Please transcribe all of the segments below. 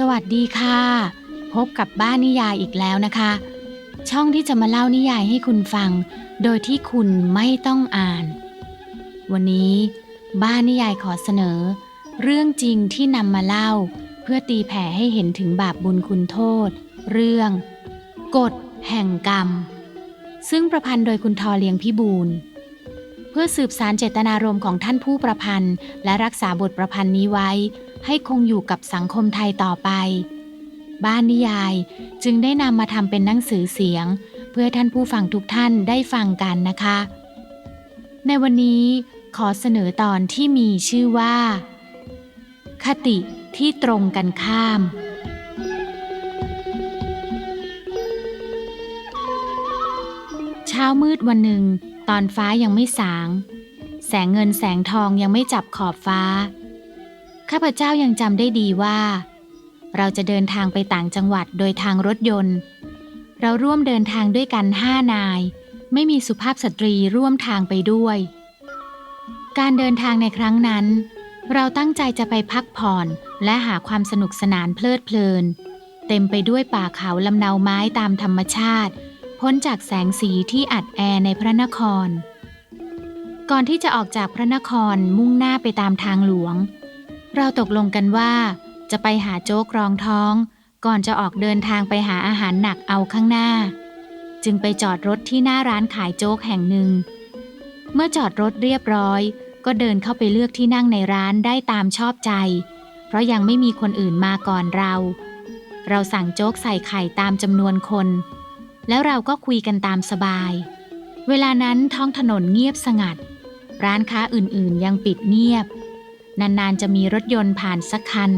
สวัสดีค่ะ พบกับบ้านนิยายอีกแล้วนะคะ ช่องที่จะมาเล่านิยายให้คุณฟัง โดยที่คุณไม่ต้องอ่าน วันนี้บ้านนิยายขอเสนอ เรื่องจริงที่นำมาเล่า เพื่อตีแผ่ให้เห็นถึงบาปบุญคุณโทษ เรื่องกฎแห่งกรรม ซึ่งประพันธ์โดยคุณทอเลียงพิบูลเพื่อสืบสารเจตนารมณ์ของท่านผู้ประพันธ์ และรักษาบทประพันธ์นี้ไว้ ให้คงอยู่กับสังคมไทยต่อไป บ้านนิยายจึงได้นำมาทำเป็นหนังสือเสียง เพื่อท่านผู้ฟังทุกท่านได้ฟังกันนะคะ ในวันนี้ขอเสนอตอนที่มีชื่อว่า คติที่ตรงกันข้ามเช้ามืดวันหนึ่ง ตอนฟ้ายังไม่สาง แสงเงินแสงทองยังไม่จับขอบฟ้า ข้าพเจ้ายังจำได้ดีว่า เราจะเดินทางไปต่างจังหวัดโดยทางรถยนต์ เราร่วมเดินทางด้วยกันห้านาย ไม่มีสุภาพสตรีร่วมทางไปด้วย การเดินทางในครั้งนั้น เราตั้งใจจะไปพักผ่อนและหาความสนุกสนานเพลิดเพลิน เต็มไปด้วยป่าเขาลำเนาไม้ตามธรรมชาติ พ้นจากแสงสีที่อัดแอร์ในพระนคร ก่อนที่จะออกจากพระนครมุ่งหน้าไปตามทางหลวง เราตกลงกันว่า จะไปหาโจ๊กรองท้อง ก่อนจะออกเดินทางไปหาอาหารหนักเอาข้างหน้า จึงไปจอดรถที่หน้าร้านขายโจ๊กแห่งหนึ่ง เมื่อจอดรถเรียบร้อย ก็เดินเข้าไปเลือกที่นั่งในร้านได้ตามชอบใจ เพราะยังไม่มีคนอื่นมาก่อนเรา เราสั่งโจ๊กใส่ไข่ตามจำนวนคน แล้วเราก็คุยกันตามสบาย เวลานั้นท้องถนนเงียบสงัด ร้านค้าอื่นๆยังปิดเงียบ นานๆ จะมีรถยนต์ผ่านสักคัน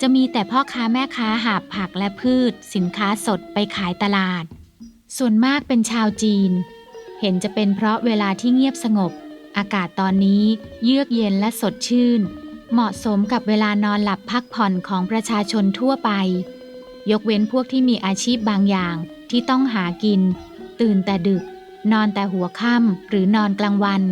จะมีแต่พ่อค้าแม่ค้าหาบผักและพืช สินค้าสดไปขายตลาด ส่วนมากเป็นชาวจีน เห็นจะเป็นเพราะเวลาที่เงียบสงบ อากาศตอนนี้เยือกเย็นและสดชื่น เหมาะสมกับเวลานอนหลับพักผ่อนของประชาชนทั่วไป ยกเว้นพวกที่มีอาชีพบางอย่างที่ต้องหากิน ตื่นแต่ดึก นอนแต่หัวค่ำหรือนอนกลางวัน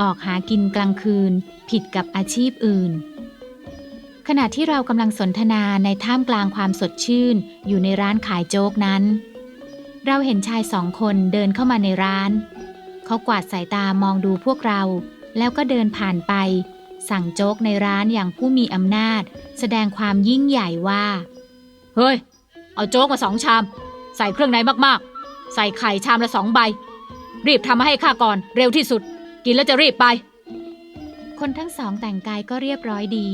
ออกหากินกลางคืน ผิดกับอาชีพอื่น ขณะที่เรากำลังสนทนาในท่ามกลางความสดชื่น อยู่ในร้านขายโจ๊กนั้น เราเห็นชายสองคนเดินเข้ามาในร้าน เขากวาดสายตามองดูพวกเรา แล้วก็เดินผ่านไป สั่งโจ๊กในร้านอย่างผู้มีอำนาจ แสดงความยิ่งใหญ่ว่า เฮ้ย เอาโจ๊กมาสองชาม ใส่เครื่องในมากๆ ใส่ไข่ชามละสองใบ รีบทำมาให้ข้าก่อนเร็วที่สุด กินแล้วจะรีบไป คนทั้งสองแต่งกายก็เรียบร้อยดี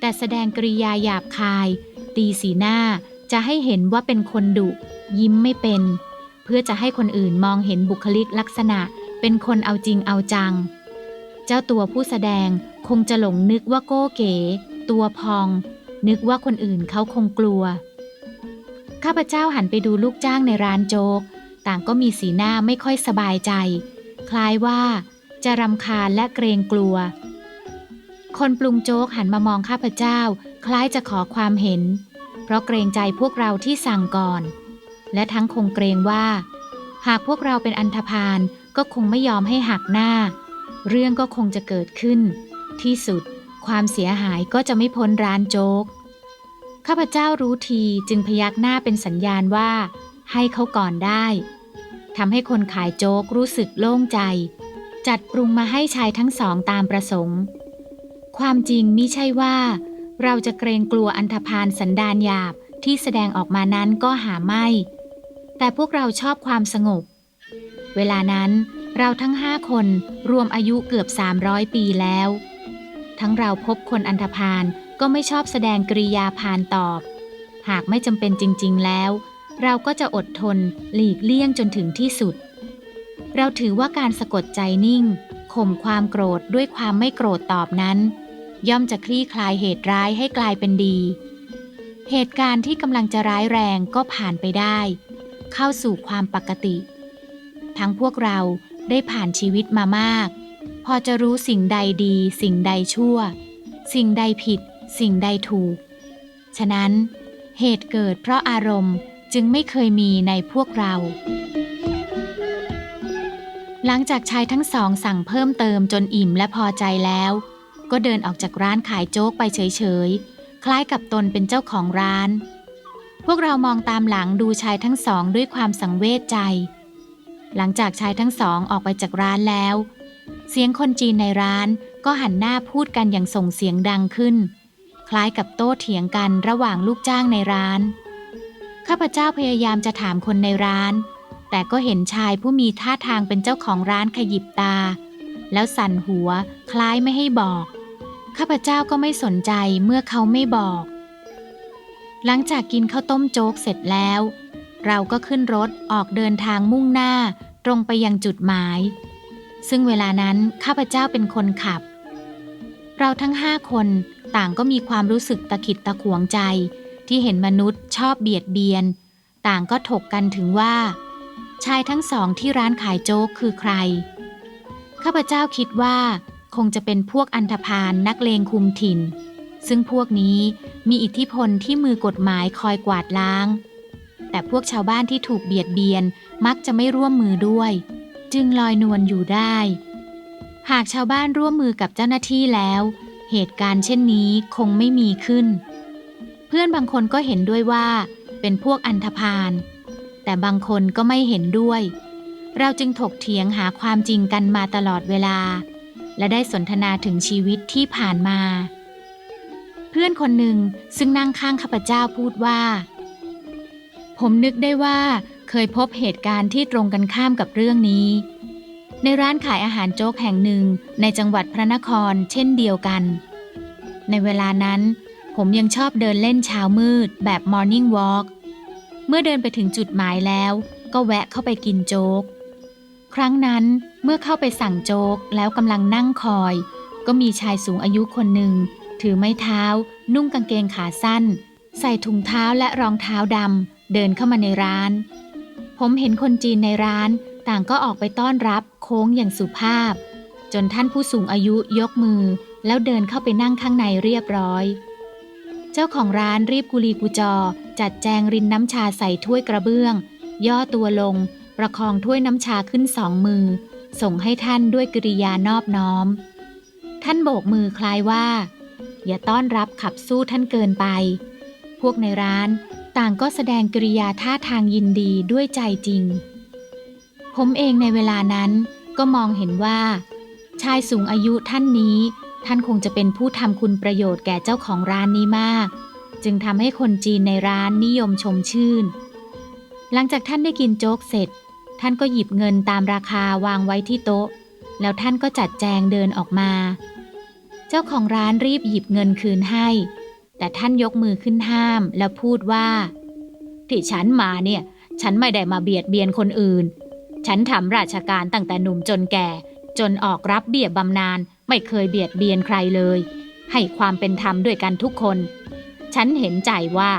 แต่แสดงกริยาหยาบคาย ตีสีหน้าจะให้เห็นว่าเป็นคนดุ ยิ้มไม่เป็น เพื่อจะให้คนอื่นมองเห็นบุคลิกลักษณะ เป็นคนเอาจริงเอาจัง เจ้าตัวผู้แสดงคงจะหลงนึกว่าโก้เก๋ ตัวพอง นึกว่าคนอื่นเขาคงกลัว ข้าพเจ้าหันไปดูลูกจ้างในร้านโจ๊ก ต่างก็มีสีหน้าไม่ค่อยสบายใจ คล้ายว่าจะรำคาญและเกรงกลัว คนปรุงโจ๊กหันมามองข้าพเจ้า คล้ายจะขอความเห็น เพราะเกรงใจพวกเราที่สั่งก่อน และทั้งคงเกรงว่า หากพวกเราเป็นอันธพาลก็คงไม่ยอมให้หักหน้า เรื่องก็คงจะเกิดขึ้น ที่สุด ความเสียหายก็จะไม่พ้นร้านโจ๊กข้าพเจ้ารู้ทีจึงพยักหน้าเป็นสัญญาณว่า ให้เขาก่อนได้ทำให้คนขายโจ๊กรู้สึกโล่งใจ จัดปรุงมาให้ชายทั้งสองตามประสงค์ ความจริงมิใช่ว่า เราจะเกรงกลัวอันธพาลสันดานหยาบที่แสดงออกมานั้นก็หาไม่ แต่พวกเราชอบความสงบ เวลานั้นเราทั้งห้าคนรวมอายุเกือบ 300 ปีแล้ว ทั้งเราพบคนอันธพาลก็ไม่ชอบแสดงกริยาพานตอบ หากไม่จำเป็นจริง ๆ แล้ว เราก็จะอดทนหลีกเลี่ยงจนถึงที่สุด เราถือว่าการสะกดใจนิ่งข่มความโกรธด้วยความไม่โกรธตอบนั้น ย่อมจะคลี่คลายเหตุร้ายให้กลายเป็นดี เหตุการณ์ที่กำลังจะร้ายแรงก็ผ่านไปได้ เข้าสู่ความปกติ ทั้งพวกเราได้ผ่านชีวิตมามาก พอจะรู้สิ่งใดดี สิ่งใดชั่ว สิ่งใดผิด สิ่งใดถูก ฉะนั้น เหตุเกิดเพราะอารมณ์จึงไม่เคยมีในพวกเราหลังจากชายทั้งสองสั่งเพิ่มเติมจนอิ่มและพอใจแล้ว ก็เดินออกจากร้านขายโจ๊กไปเฉยๆ คล้ายกับตนเป็นเจ้าของร้าน พวกเรามองตามหลังดูชายทั้งสองด้วยความสังเวชใจ หลังจากชายทั้งสองออกไปจากร้านแล้ว เสียงคนจีนในร้านก็หันหน้าพูดกันอย่างส่งเสียงดังขึ้น คล้ายกับโต้เถียงกันระหว่างลูกจ้างในร้าน ข้าพเจ้าพยายามจะถามคนในร้าน แต่ก็เห็นชายผู้มีท่าทางเป็นเจ้าของร้านขยิบตา แล้วสั่นหัวคล้ายไม่ให้บอก ข้าพเจ้าก็ไม่สนใจเมื่อเขาไม่บอก หลังจากกินข้าวต้มโจ๊กเสร็จแล้ว เราก็ขึ้นรถออกเดินทางมุ่งหน้าตรงไปยังจุดหมาย ซึ่งเวลานั้นข้าพเจ้าเป็นคนขับ เราทั้งห้าคนต่างก็มีความรู้สึกตะขิดตะขวงใจ ที่เห็นมนุษย์ชอบเบียดเบียน ต่างก็ถกกันถึงว่า ชายทั้งสองที่ร้านขายโจ๊กคือใคร ข้าพเจ้าคิดว่า คงจะเป็นพวกอันธพาลนักเลงคุมถิ่น ซึ่งพวกนี้มีอิทธิพลที่มือกฎหมายคอยกวาดล้าง แต่พวกชาวบ้านที่ถูกเบียดเบียนมักจะไม่ร่วมมือด้วย จึงลอยนวลอยู่ได้ หากชาวบ้านร่วมมือกับเจ้าหน้าที่แล้ว เหตุการณ์เช่นนี้คงไม่มีขึ้น เพื่อนบางคนก็เห็นด้วยว่า เป็นพวกอันธพาลแต่บางคนก็ไม่เห็นด้วย เราจึงถกเถียงหาความจริงกันมาตลอดเวลา และได้สนทนาถึงชีวิตที่ผ่านมา เพื่อนคนหนึ่งซึ่งนั่งข้างข้าพเจ้าพูดว่า ผมนึกได้ว่าเคยพบเหตุการณ์ที่ตรงกันข้ามกับเรื่องนี้ ในร้านขายอาหารโจ๊กแห่งหนึ่งในจังหวัดพระนครเช่นเดียวกัน ในเวลานั้น ผมยังชอบเดินเล่นเช้ามืดแบบ Morning Walk เมื่อเดินไปถึงจุดหมายแล้ว ก็แวะเข้าไปกินโจ๊ก ครั้งนั้นเมื่อเข้าไปสั่งโจ๊กแล้วกำลังนั่งคอย ก็มีชายสูงอายุคนหนึ่ง ถือไม้เท้า นุ่งกางเกงขาสั้น ใส่ถุงเท้าและรองเท้าดำเดินเข้ามาในร้าน ผมเห็นคนจีนในร้านต่างก็ออกไปต้อนรับโค้งอย่างสุภาพ จนท่านผู้สูงอายุยกมือ แล้วเดินเข้าไปนั่งข้างในเรียบร้อย เจ้าของร้านรีบกุลีกุจอ จัดแจงรินน้ำชาใส่ถ้วยกระเบื้อง ย่อตัวลง ประคองถ้วยน้ำชาขึ้นสองมือ ส่งให้ท่านด้วยกริยานอบน้อม ท่านโบกมือคล้ายว่า อย่าต้อนรับขับสู้ท่านเกินไป พวกในร้านต่างก็แสดงกริยาท่าทางยินดีด้วยใจจริง ผมเองในเวลานั้นก็มองเห็นว่า ชายสูงอายุท่านนี้ ท่านคงจะเป็นผู้ทำคุณประโยชน์แก่เจ้าของร้านนี้มาก จึงทำให้คนจีนในร้านนิยมชมชื่น หลังจากท่านได้กินโจ๊กเสร็จ ท่านก็หยิบเงินตามราคาวางไว้ที่โต๊ะ แล้วท่านก็จัดแจงเดินออกมา เจ้าของร้านรีบหยิบเงินคืนให้ แต่ท่านยกมือขึ้นห้ามแล้วพูดว่า ที่ฉันมาเนี่ย ฉันไม่ได้มาเบียดเบียนคนอื่น ฉันทำราชการตั้งแต่หนุ่มจนแก่ จนออกรับเบี้ยบำนาญไม่เคยเบียดเบียนใครเลย ให้ความเป็นธรรมด้วยกันทุกคน ฉันเห็นใจว่า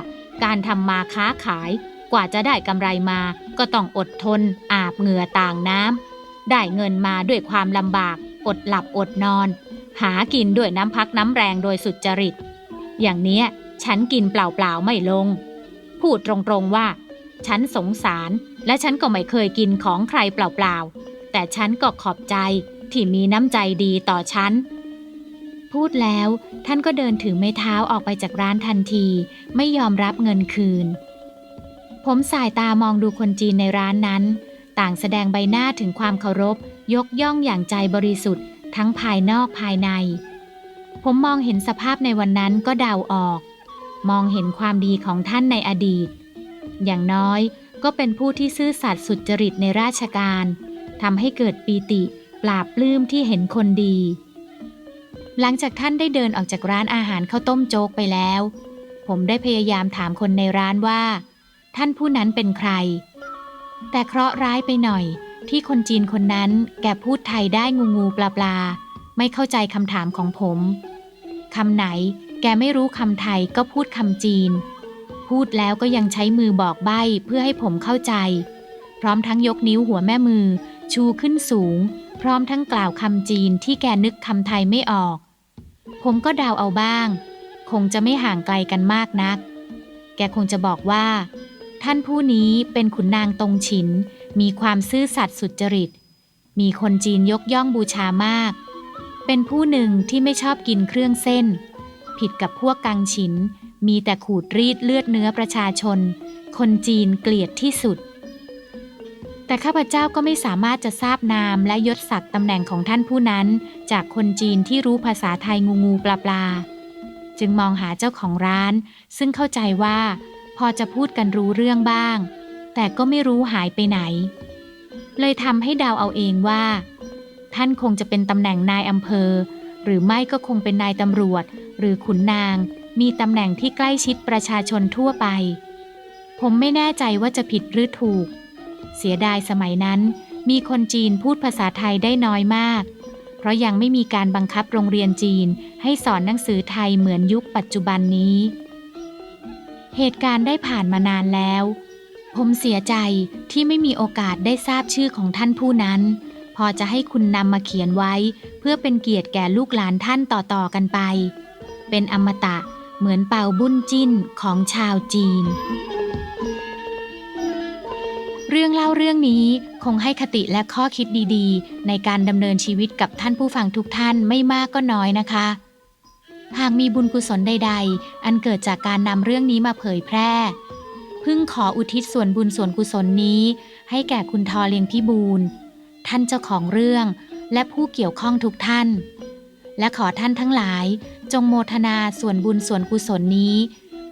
การทำมาค้าขาย กว่าจะได้กำไรมาก็ต้องอดทน อาบเหงื่อต่างน้ำได้เงินมาด้วยความลำบาก อดหลับอดนอน หากินด้วยน้ำพักน้ำแรงโดยสุจริต อย่างเนี้ยฉันกินเปล่าๆไม่ลง พูดตรงๆว่า ฉันสงสารและฉันก็ไม่เคยกินของใครเปล่าๆ แต่ฉันก็ขอบใจที่มีน้ำใจดีต่อฉันพูดแล้วท่านก็เดินถือไม้เท้าออกไปจากร้านทันที ไม่ยอมรับเงินคืน ผมสายตามองดูคนจีนในร้านนั้น ต่างแสดงใบหน้าถึงความเคารพ ยกย่องอย่างใจบริสุทธิ์ ทั้งภายนอกภายใน ผมมองเห็นสภาพในวันนั้นก็เดาออก มองเห็นความดีของท่านในอดีต อย่างน้อยก็เป็นผู้ที่ซื่อสัตย์สุจริตในราชการทำให้เกิดปีติปราบปลื้มที่เห็นคนดี หลังจากท่านได้เดินออกจากร้านอาหารข้าวต้มโจ๊กไปแล้ว ผมได้พยายามถามคนในร้านว่า ท่านผู้นั้นเป็นใคร แต่เคราะห์ร้ายไปหน่อย ที่คนจีนคนนั้นแกพูดไทยได้งูงูปลาปลาไม่เข้าใจคำถามของผมคำไหน แกไม่รู้คำไทยก็พูดคำจีน พูดแล้วก็ยังใช้มือบอกใบ้เพื่อให้ผมเข้าใจ พร้อมทั้งยกนิ้วหัวแม่มือ ชูขึ้นสูง พร้อมทั้งกล่าวคำจีนที่แกนึกคำไทยไม่ออก ผมก็เดาเอาบ้าง คงจะไม่ห่างไกลกันมากนัก แกคงจะบอกว่า ท่านผู้นี้เป็นขุนนางตรงฉิน มีความซื่อสัตย์สุจริต มีคนจีนยกย่องบูชามาก เป็นผู้หนึ่งที่ไม่ชอบกินเครื่องเส้น ผิดกับพวกกังฉิน มีแต่ขูดรีดเลือดเนื้อประชาชน คนจีนเกลียดที่สุด แต่ข้าพเจ้าก็ไม่สามารถจะทราบนามและยศศักดิ์ตำแหน่งของท่านผู้นั้น จากคนจีนที่รู้ภาษาไทยงูงูปลาปลาจึงมองหาเจ้าของร้าน ซึ่งเข้าใจว่า พอจะพูดกันรู้เรื่องบ้าง แต่ก็ไม่รู้หายไปไหน เลยทำให้เดาเอาเองว่า ท่านคงจะเป็นตำแหน่งนายอำเภอ หรือไม่ก็คงเป็นนายตำรวจ หรือขุนนาง มีตำแหน่งที่ใกล้ชิดประชาชนทั่วไป ผมไม่แน่ใจว่าจะผิดหรือถูก เสียดายสมัยนั้น มีคนจีนพูดภาษาไทยได้น้อยมาก เพราะยังไม่มีการบังคับโรงเรียนจีนให้สอนหนังสือไทยเหมือนยุคปัจจุบันนี้ เหตุการณ์ได้ผ่านมานานแล้ว ผมเสียใจที่ไม่มีโอกาสได้ทราบชื่อของท่านผู้นั้น พอจะให้คุณนำมาเขียนไว้ เพื่อเป็นเกียรติแก่ลูกหลานท่านต่อๆกันไป เป็นอมตะเหมือนเป่าบุญจิ้นของชาวจีน เรื่องเล่าเรื่องนี้คงให้คติและข้อคิดดีๆ ในการดำเนินชีวิตกับท่านผู้ฟังทุกท่านไม่มากก็น้อยนะคะ หากมีบุญกุศลใด ๆ อันเกิดจากการนำเรื่องนี้มาเผยแพร่ พึ่งขออุทิศส่วนบุญส่วนกุศลนี้ ให้แก่คุณทอเลียงพิบูลท่านเจ้าของเรื่องและผู้เกี่ยวข้องทุกท่าน และขอท่านทั้งหลายจงโมทนาส่วนบุญส่วนกุศลนี้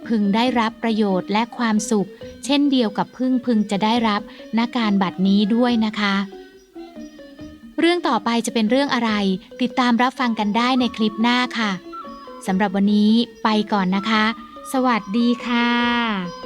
พึงได้รับประโยชน์และความสุข เช่นเดียวกับพึ่งพึงจะได้รับณการบัดนี้ด้วยนะคะ เรื่องต่อไปจะเป็นเรื่องอะไร ติดตามรับฟังกันได้ในคลิปหน้าค่ะ สำหรับวันนี้ไปก่อนนะคะ สวัสดีค่ะ